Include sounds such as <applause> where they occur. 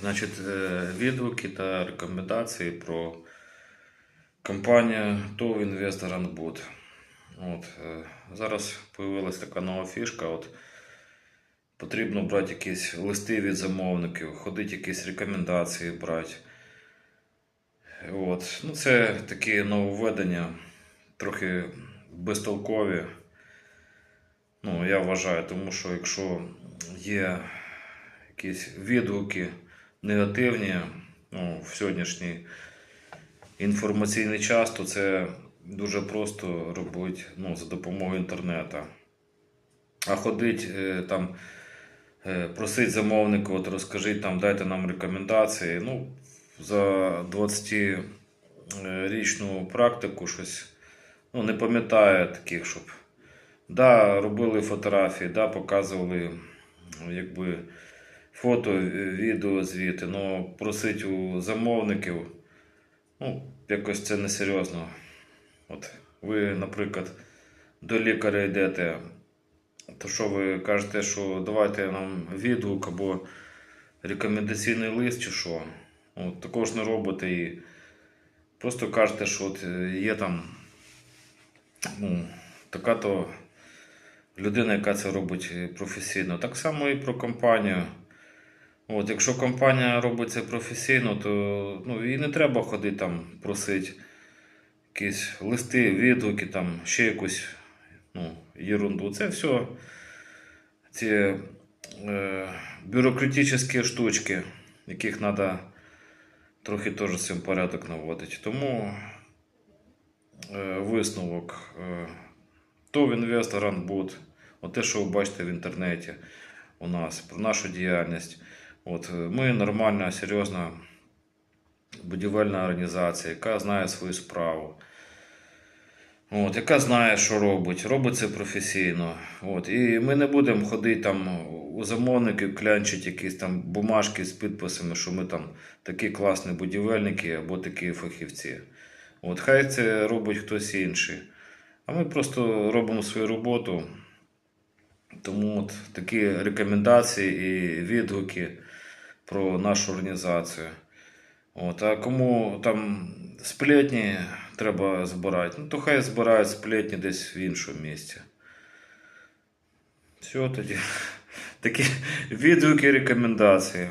Значить, е, відгуки та рекомендації про компанію ТОВ Інвестор Анбуд. От, е, зараз з'явилася така нова фішка. От, потрібно брати якісь листи від замовників, ходити якісь рекомендації брати. От. Ну, це такі нововведення, трохи безтолкові. Ну, я вважаю, тому що якщо є якісь відгуки негативні ну, в сьогоднішній інформаційний час, то це дуже просто робити ну, за допомогою інтернету. А ходить е, там, е, просить замовника, от розкажіть там, дайте нам рекомендації. Ну, за 20-річну практику щось ну, не пам'ятаю таких, щоб. Да, робили фотографії, да, показували якби, фото, е, відео звіти, але просить у замовників, ну, якось це несерйозно. От ви, наприклад, до лікаря йдете, то що ви кажете, що давайте нам відгук або рекомендаційний лист чи що. От, також не робите і просто кажете, що от е, є там ну, така то людина, яка це робить е, професійно. Так само і про компанію. От, якщо компанія робить це професійно, то ну, їй не треба ходити там просити якісь листи, відгуки, там, ще якусь ну, ерунду. Це все ці е, бюрократичні штучки, яких треба трохи теж цим порядок наводити. Тому е, висновок. Е, ТОВ інвестор Анбуд, от те, що ви бачите в інтернеті у нас, про нашу діяльність. От, е, ми нормальна, серйозна будівельна організація, яка знає свою справу. От, яка знає, що робить, робить це професійно. От, і ми не будемо ходити там у замовників, клянчити якісь там бумажки з підписами, що ми там такі класні будівельники або такі фахівці. От, хай це робить хтось інший. А ми просто робимо свою роботу. Тому от такі рекомендації і відгуки про нашу організацію. От, а кому там сплетні треба збирати, ну то хай збирають сплетні десь в іншому місці. Все тоді. <laughs> Такі відгуки і рекомендації.